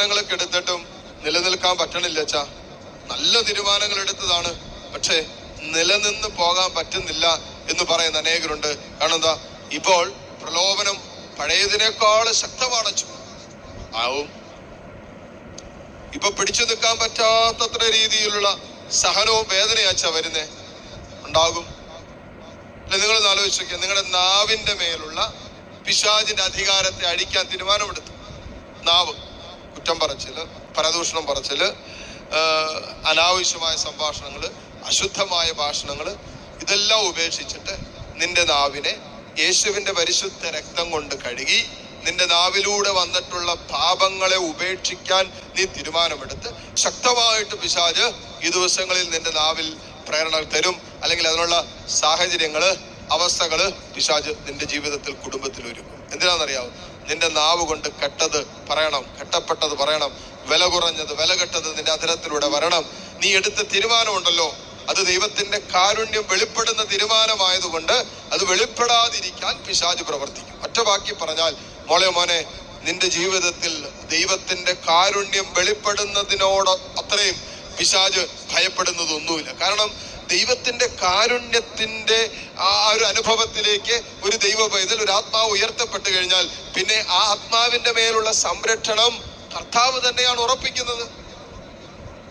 തീരുമാനങ്ങളൊക്കെ എടുത്തിട്ടും നിലനിൽക്കാൻ പറ്റണില്ല അച്ഛാ. നല്ല തീരുമാനങ്ങൾ എടുത്തതാണ്. പക്ഷേ നിലനിന്ന് പോകാൻ പറ്റുന്നില്ല എന്ന് പറയുന്ന അനേകരുണ്ട്. കാരണം എന്താ? ഇപ്പോൾ പ്രലോഭനം പഴയതിനേക്കാൾ ശക്തമാണ് ആവും. ഇപ്പൊ പിടിച്ചു നിൽക്കാൻ പറ്റാത്തത്ര രീതിയിലുള്ള സഹനവും വേദനയാച്ച വരുന്നേ. ഉണ്ടാകും. നിങ്ങൾ ആലോചിച്ചോക്കെ നിങ്ങളുടെ നാവിന്റെ മേലുള്ള പിശാചിന്റെ അധികാരത്തെ അടിക്കാൻ തീരുമാനമെടുത്തു. നാവ്. കുറ്റം പറച്ചിൽ പരദൂഷണം പറച്ചിൽ അനാവശ്യമായ സംഭാഷണങ്ങൾ അശുദ്ധമായ ഭാഷണങ്ങൾ ഇതെല്ലാം ഉപേക്ഷിച്ചിട്ട് നിന്റെ നാവിനെ യേശുവിന്റെ പരിശുദ്ധ രക്തം കൊണ്ട് കഴുകി നിന്റെ നാവിലൂടെ വന്നിട്ടുള്ള പാപങ്ങളെ ഉപേക്ഷിക്കാൻ നീ തീരുമാനമെടുത്ത് ശക്തമായിട്ട് പിശാജ് ഈ ദിവസങ്ങളിൽ നിന്റെ നാവിൽ പ്രേരണ തരും. അല്ലെങ്കിൽ അതിനുള്ള സാഹചര്യങ്ങൾ അവസ്ഥകൾ പിശാജ് നിന്റെ ജീവിതത്തിൽ കുടുംബത്തിൽ ഒരുക്കും. എന്തിനാണെന്നറിയാവോ? നിന്റെ നാവ് കൊണ്ട് കെട്ടത് പറയണം കെട്ടപ്പെട്ടത് പറയണം വില കുറഞ്ഞത് വില കെട്ടത് നിന്റെ അധരത്തിലൂടെ വരണം. നീ എടുത്ത തീരുമാനമുണ്ടല്ലോ. അത് ദൈവത്തിന്റെ കാരുണ്യം വെളിപ്പെടുന്ന തീരുമാനമായതുകൊണ്ട് അത് വെളിപ്പെടാതിരിക്കാൻ പിശാജ് പ്രവർത്തിക്കും. ഒറ്റ വാക്കി പറഞ്ഞാൽ മോളെ മോനെ നിന്റെ ജീവിതത്തിൽ ദൈവത്തിന്റെ കാരുണ്യം വെളിപ്പെടുന്നതിനോട് അത്രയും പിശാജ് ഭയപ്പെടുന്നതൊന്നുമില്ല. കാരണം ദൈവത്തിന്റെ കാരുണ്യത്തിന്റെ ആ ഒരു അനുഭവത്തിലേക്ക് ഒരു ദൈവ പൈതൽ ഒരു ആത്മാവ് ഉയർത്തപ്പെട്ടു കഴിഞ്ഞാൽ പിന്നെ ആ ആത്മാവിന്റെ മേലുള്ള സംരക്ഷണം കർത്താവ് തന്നെയാണ് ഉറപ്പിക്കുന്നത്.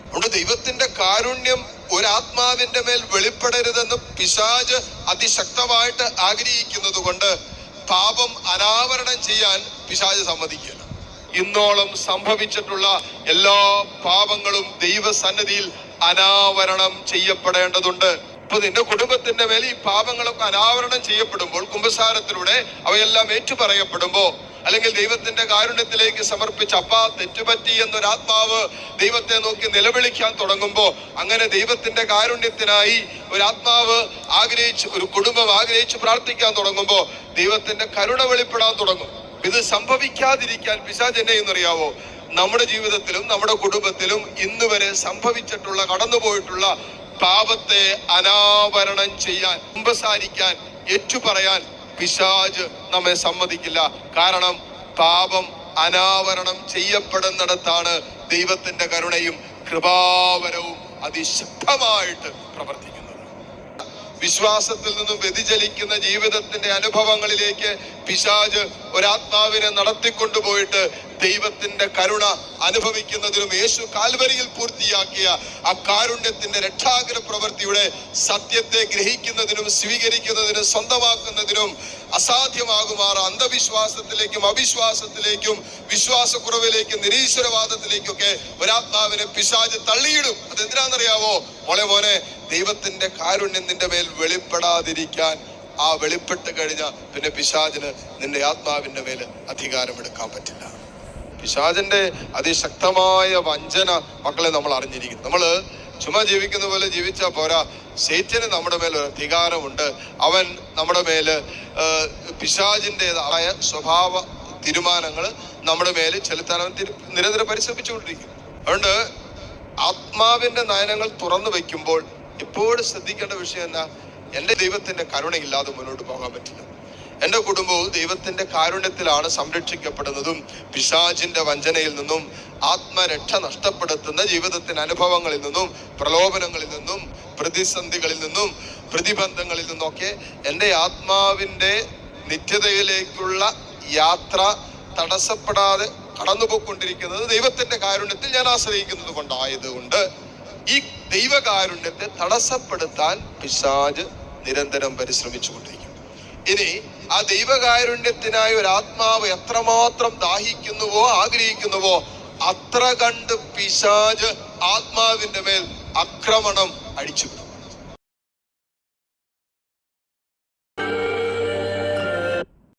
അതുകൊണ്ട് ദൈവത്തിന്റെ കാരുണ്യം ഒരാത്മാവിന്റെ മേൽ വെളിപ്പെടരുതെന്ന് പിശാജ് അതിശക്തമായിട്ട് ആഗ്രഹിക്കുന്നത് കൊണ്ട് പാപം അനാവരണം ചെയ്യാൻ പിശാജ് സമ്മതിക്കുകയാണ്. ഇന്നോളം സംഭവിച്ചിട്ടുള്ള എല്ലാ പാപങ്ങളും ദൈവസന്നിധിയിൽ അനാവരണം ചെയ്യപ്പെടേണ്ടതുണ്ട്. ഇപ്പൊ നിന്റെ കുടുംബത്തിന്റെ മേൽ ഈ പാപങ്ങളൊക്കെ അനാവരണം ചെയ്യപ്പെടുമ്പോൾ കുംഭസാരത്തിലൂടെ അവയെല്ലാം ഏറ്റുപറയപ്പെടുമ്പോ അല്ലെങ്കിൽ ദൈവത്തിന്റെ കാരുണ്യത്തിലേക്ക് സമർപ്പിച്ച അപ്പ തെറ്റുപറ്റി എന്നൊരാത്മാവ് ദൈവത്തെ നോക്കി നിലവിളിക്കാൻ തുടങ്ങുമ്പോ അങ്ങനെ ദൈവത്തിന്റെ കാരുണ്യത്തിനായി ഒരാത്മാവ് ആഗ്രഹിച്ച് ഒരു കുടുംബം ആഗ്രഹിച്ച് പ്രാർത്ഥിക്കാൻ തുടങ്ങുമ്പോ ദൈവത്തിന്റെ കരുണ വെളിപ്പെടാൻ തുടങ്ങും. ഇത് സംഭവിക്കാതിരിക്കാൻ പിശാജ് എന്നെ എന്നറിയാവോ? നമ്മുടെ ജീവിതത്തിലും നമ്മുടെ കുടുംബത്തിലും ഇന്ന് വരെ സംഭവിച്ചിട്ടുള്ള കടന്നുപോയിട്ടുള്ള പാപത്തെ അനാവരണം ചെയ്യാൻ കുമ്പസാരിക്കാൻ ഏറ്റുപറയാൻ പിശാജ് നമ്മെ സമ്മതിക്കില്ല. കാരണം പാപം അനാവരണം ചെയ്യപ്പെടുന്നിടത്താണ് ദൈവത്തിന്റെ കരുണയും കൃപാവരവും അതിശക്തമായിട്ട് പ്രവർത്തിക്കുന്നത്. വിശ്വാസത്തിൽ നിന്നും വ്യതിചലിക്കുന്ന ജീവിതത്തിന്റെ അനുഭവങ്ങളിലേക്ക് പിശാജ് ഒരാത്മാവിനെ നടത്തിക്കൊണ്ടുപോയിട്ട് ദൈവത്തിന്റെ കരുണ അനുഭവിക്കുന്നതിനും യേശു കാൽവരിയിൽ പൂർത്തിയാക്കിയ ആ കാരുണ്യത്തിന്റെ രക്ഷാകര പ്രവൃത്തിയുടെ സത്യത്തെ ഗ്രഹിക്കുന്നതിനും സ്വീകരിക്കുന്നതിനും സ്വന്തമാക്കുന്നതിനും അസാധ്യമാകുമാറ അന്ധവിശ്വാസത്തിലേക്കും അവിശ്വാസത്തിലേക്കും വിശ്വാസക്കുറവിലേക്കും നിരീശ്വരവാദത്തിലേക്കൊക്കെ ഒരാത്മാവിനെ പിശാജ് തള്ളിയിടും. അതെന്തിനാണെന്നറിയാവോ? മോളെ മോനെ ദൈവത്തിന്റെ കാരുണ്യം നിന്റെ മേൽ വെളിപ്പെടാതിരിക്കാൻ ആ വെളിപ്പെട്ട് കഴിഞ്ഞ പിന്നെ പിശാജിന് നിന്റെ ആത്മാവിന്റെ മേൽ അധികാരമെടുക്കാൻ പറ്റില്ല. പിശാചിന്റെ അതിശക്തമായ വഞ്ചന മക്കളെ നമ്മൾ അറിഞ്ഞിരിക്കുന്നു. നമ്മൾ ചുമ്മാ ജീവിക്കുന്ന പോലെ ജീവിച്ചാൽ പോരാ. സേറ്റിന് നമ്മുടെ മേൽ ഒരു അധികാരമുണ്ട്. അവൻ നമ്മുടെ ഏഹ്, പിശാചിന്റെതായ സ്വഭാവ തീരുമാനങ്ങൾ നമ്മുടെ മേൽ ചെലുത്താൻ അവൻ നിരന്തരം പരിശ്രമിച്ചുകൊണ്ടിരിക്കും അതുകൊണ്ട് ആത്മാവിന്റെ നയനങ്ങൾ തുറന്നു വയ്ക്കുമ്പോൾ എപ്പോഴും ശ്രദ്ധിക്കേണ്ട വിഷയം എന്നാ എന്റെ ദൈവത്തിന്റെ കരുണയില്ലാതെ മുന്നോട്ട് പോകാൻ പറ്റില്ല. എന്റെ കുടുംബവും ദൈവത്തിന്റെ കാരുണ്യത്തിലാണ് സംരക്ഷിക്കപ്പെടുന്നതും പിശാചിന്റെ വഞ്ചനയിൽ നിന്നും ആത്മരക്ഷ നഷ്ടപ്പെടുത്തുന്ന ജീവിതത്തിന്റെ അനുഭവങ്ങളിൽ നിന്നും പ്രലോഭനങ്ങളിൽ നിന്നും പ്രതിസന്ധികളിൽ നിന്നും പ്രതിബന്ധങ്ങളിൽ നിന്നൊക്കെ എന്റെ ആത്മാവിന്റെ നിത്യതയിലേക്കുള്ള യാത്ര തടസ്സപ്പെടാതെ കടന്നുപോയിക്കൊണ്ടിരിക്കുന്നത് ദൈവത്തിന്റെ കാരുണ്യത്തിൽ ഞാൻ ആശ്രയിക്കുന്നത് കൊണ്ടായതുകൊണ്ട് ഈ ദൈവകാരുണ്യത്തെ തടസ്സപ്പെടുത്താൻ പിശാജ് നിരന്തരം പരിശ്രമിച്ചുകൊണ്ടിരിക്കും ഇനി ആ ദൈവകാരുണ്യത്തിനായി ഒരു ആത്മാവ് എത്രമാത്രം ദാഹിക്കുന്നുവോ ആഗ്രഹിക്കുന്നുവോ അത്ര കണ്ട് പിശാജ് ആത്മാവിന്റെ മേൽ ആക്രമണം അടിച്ചു